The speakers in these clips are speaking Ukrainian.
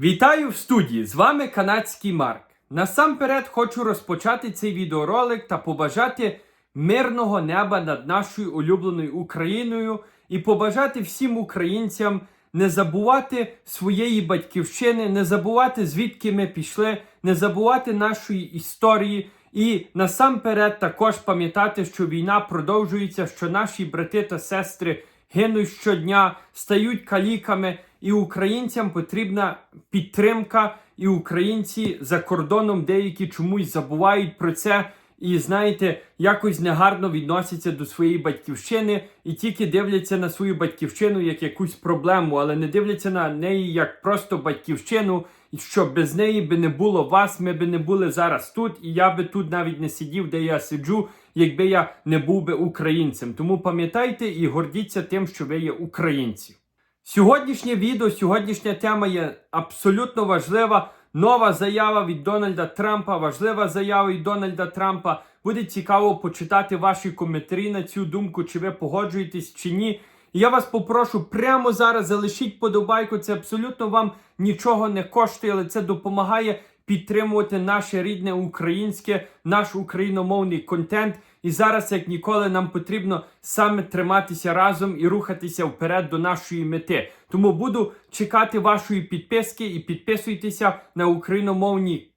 Вітаю в студії! З вами канадський Марк. Насамперед хочу розпочати цей відеоролик та побажати мирного неба над нашою улюбленою Україною і побажати всім українцям не забувати своєї батьківщини, не забувати звідки ми пішли, не забувати нашої історії. І насамперед також пам'ятати, що війна продовжується, що наші брати та сестри гинуть щодня, стають каліками, і українцям потрібна підтримка, і українці за кордоном деякі чомусь забувають про це. І знаєте, якось негарно відносяться до своєї батьківщини і тільки дивляться на свою батьківщину як якусь проблему, але не дивляться на неї як просто батьківщину, і що без неї би не було вас, ми би не були зараз тут, і я би тут навіть не сидів, де я сиджу, якби я не був би українцем. Тому пам'ятайте і гордіться тим, що ви є українці. Сьогоднішнє відео, сьогоднішня тема є абсолютно важлива. Нова заява від Дональда Трампа, важлива заява від Дональда Трампа. Буде цікаво почитати ваші коментарі на цю думку, чи ви погоджуєтесь чи ні. Я вас попрошу прямо зараз залишіть подобайку. Це абсолютно вам нічого не коштує, але це допомагає підтримувати наше рідне українське, наш україномовний контент. І зараз, як ніколи, нам потрібно саме триматися разом і рухатися вперед до нашої мети. Тому буду чекати вашої підписки і підписуйтеся на україномовний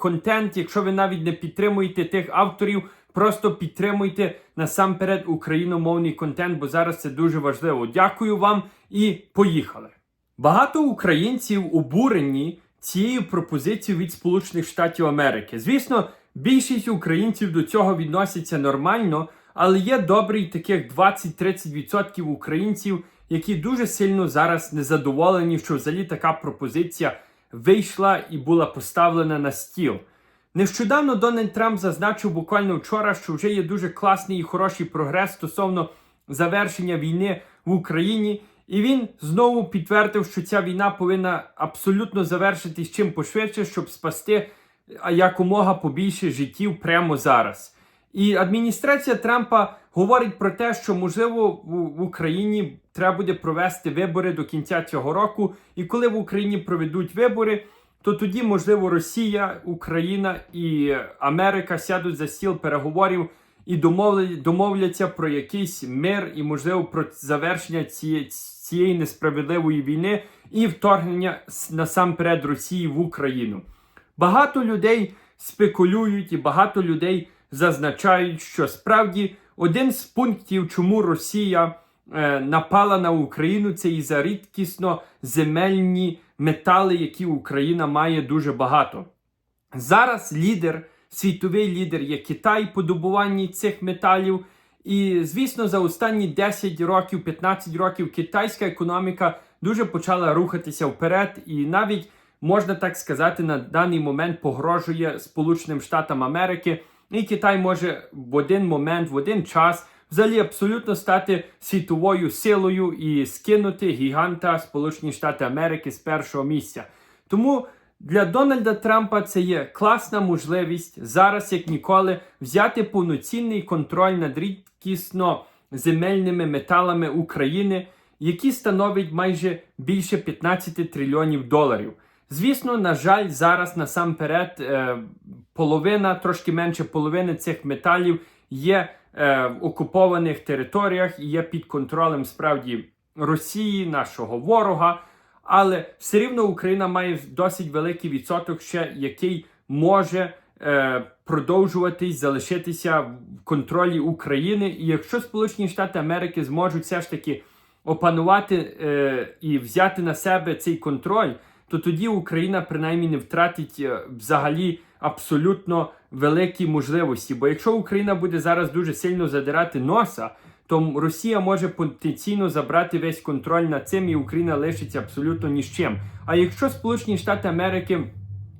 контент. Якщо ви навіть не підтримуєте тих авторів, просто підтримуйте насамперед україномовний контент, бо зараз це дуже важливо. Дякую вам і поїхали. Багато українців обурені цією пропозицією від Сполучених Штатів Америки. Звісно, більшість українців до цього відносяться нормально, але є добрий таких 20-30% українців, які дуже сильно зараз незадоволені, що взагалі така пропозиція вийшла і була поставлена на стіл. Нещодавно Дональд Трамп зазначив буквально вчора, що вже є дуже класний і хороший прогрес стосовно завершення війни в Україні. І він знову підтвердив, що ця війна повинна абсолютно завершитись чим пошвидше, щоб спасти а, якомога побільше життів прямо зараз. І адміністрація Трампа говорить про те, що можливо в Україні треба буде провести вибори до кінця цього року. І коли в Україні проведуть вибори, то тоді, можливо, Росія, Україна і Америка сядуть за стіл переговорів і домовля- домовляться про якийсь мир і, можливо, про завершення цієї, цієї несправедливої війни і вторгнення насамперед Росії в Україну. Багато людей спекулюють і багато людей зазначають, що справді один з пунктів, чому Росія е, напала на Україну, це і за рідкісно земельні метали, які Україна має дуже багато. Зараз лідер, світовий лідер є Китай по добуванні цих металів. І, звісно, за останні 10 років, 15 років китайська економіка дуже почала рухатися вперед, і навіть можна так сказати, на даний момент погрожує Сполученим Штатам Америки. І Китай може в один момент, в один час взагалі абсолютно стати світовою силою і скинути гіганта Сполучені Штати Америки з першого місця. Тому для Дональда Трампа це є класна можливість зараз, як ніколи, взяти повноцінний контроль над рідкісно земельними металами України, які становить майже більше 15 трильйонів доларів. Звісно, на жаль, зараз насамперед е, половина, трошки менше половини цих металів є е, в окупованих територіях і є під контролем справді Росії, нашого ворога. Але все рівно Україна має досить великий відсоток, ще який може е, продовжуватись, залишитися в контролі України. І якщо Сполучені Штати Америки зможуть все ж таки опанувати е, і взяти на себе цей контроль, то тоді Україна принаймні не втратить е, взагалі абсолютно великі можливості. Бо якщо Україна буде зараз дуже сильно задирати носа, то Росія може потенційно забрати весь контроль над цим, і Україна лишиться абсолютно ні з чим. А якщо Сполучені Штати Америки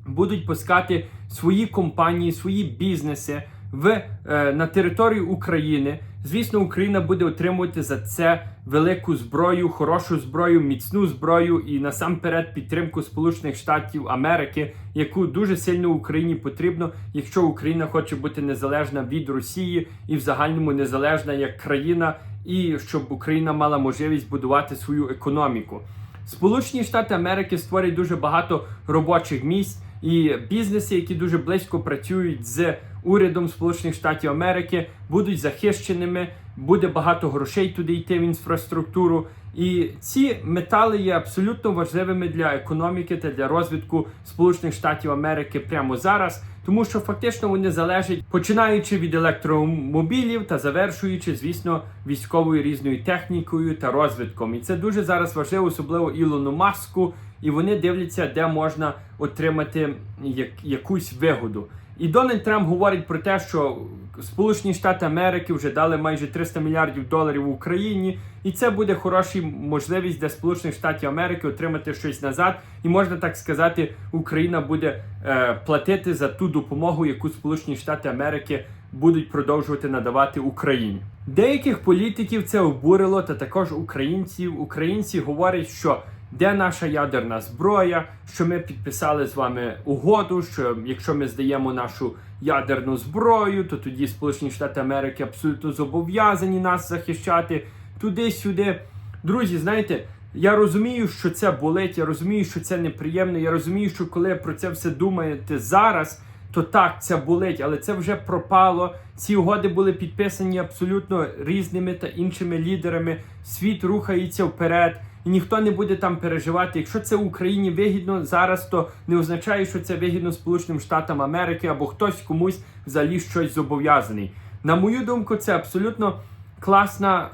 будуть пускати свої компанії, свої бізнеси в, е, на територію України, звісно, Україна буде отримувати за це велику зброю, хорошу зброю, міцну зброю і насамперед підтримку Сполучених Штатів Америки, яку дуже сильно Україні потрібно, якщо Україна хоче бути незалежна від Росії і в загальному незалежна як країна, і щоб Україна мала можливість будувати свою економіку. Сполучені Штати Америки створюють дуже багато робочих місць і бізнеси, які дуже близько працюють з урядом Сполучених Штатів Америки, будуть захищеними. Буде багато грошей туди йти в інфраструктуру. І ці метали є абсолютно важливими для економіки та для розвитку Сполучених Штатів Америки прямо зараз, тому що фактично вони залежать починаючи від електромобілів та завершуючи, звісно, військовою різною технікою та розвитком. І це дуже зараз важливо, особливо Ілону Маску. І вони дивляться, де можна отримати як, якусь вигоду. І Дональд Трамп говорить про те, що Сполучені Штати Америки вже дали майже 300 мільярдів доларів Україні, і це буде хороша можливість для Сполучених Штатів Америки отримати щось назад. І можна так сказати, Україна буде е, платити за ту допомогу, яку Сполучені Штати Америки будуть продовжувати надавати Україні. Деяких політиків це обурило, та також українців. Українці говорять, що де наша ядерна зброя, що ми підписали з вами угоду, що якщо ми здаємо нашу ядерну зброю, то тоді Сполучені Штати Америки абсолютно зобов'язані нас захищати туди-сюди. Друзі, знаєте, я розумію, що це болить, я розумію, що це неприємно. Я розумію, що коли про це все думаєте зараз, то так, це болить, але це вже пропало. Ці угоди були підписані абсолютно різними та іншими лідерами. Світ рухається вперед. І ніхто не буде там переживати. Якщо це Україні вигідно зараз, то не означає, що це вигідно Сполученим Штатам Америки або хтось комусь взагалі щось зобов'язаний. На мою думку, це абсолютно класна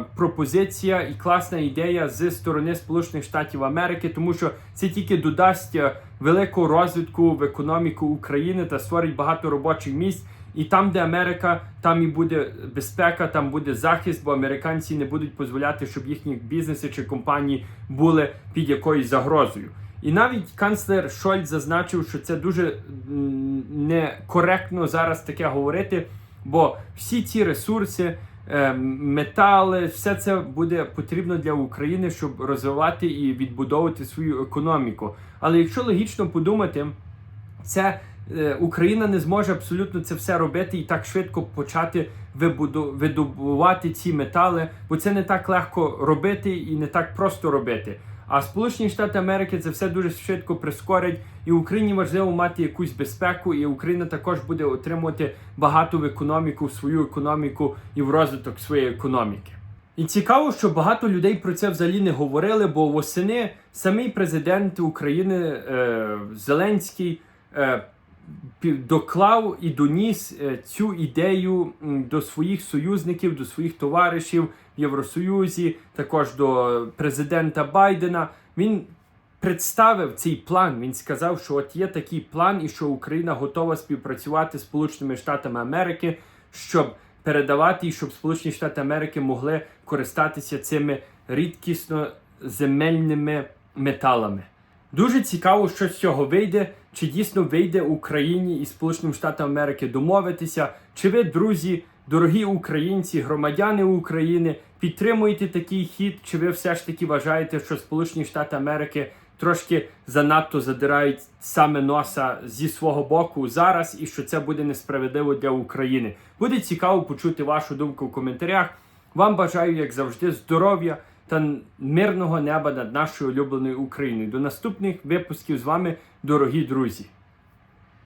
е, пропозиція і класна ідея з сторони Сполучених Штатів Америки, тому що це тільки додасть е, великого розвитку в економіку України та створить багато робочих місць. І там, де Америка, там і буде безпека, там буде захист, бо американці не будуть дозволяти, щоб їхні бізнеси чи компанії були під якоюсь загрозою. І навіть канцлер Шольц зазначив, що це дуже некоректно зараз таке говорити, бо всі ці ресурси, е, метали, все це буде потрібно для України, щоб розвивати і відбудовувати свою економіку. Але якщо логічно подумати, це Україна не зможе абсолютно це все робити і так швидко почати видобувати ці метали, бо це не так легко робити і не так просто робити. А Сполучені Штати Америки це все дуже швидко прискорять, і Україні важливо мати якусь безпеку, і Україна також буде отримувати багато в економіку, в свою економіку і в розвиток своєї економіки. І цікаво, що багато людей про це взагалі не говорили, бо восени самий президент України е, Зеленський е, доклав і доніс е, цю ідею до своїх союзників, до своїх товаришів в Євросоюзі, також до президента Байдена. Він представив цей план. Він сказав, що от є такий план, і що Україна готова співпрацювати з Сполученими Штатами Америки, щоб передавати і щоб Сполучені Штати Америки могли користатися цими рідкісно земельними металами. Дуже цікаво, що з цього вийде, чи дійсно вийде Україні і Сполученим Штатам Америки домовитися, чи ви, друзі, дорогі українці, громадяни України, підтримуєте такий хід, чи ви все ж таки вважаєте, що Сполучені Штати Америки трошки занадто задирають саме носа зі свого боку зараз, і що це буде несправедливо для України? Буде цікаво почути вашу думку в коментарях. Вам бажаю, як завжди, здоров'я та мирного неба над нашою улюбленою Україною. До наступних випусків з вами, дорогі друзі.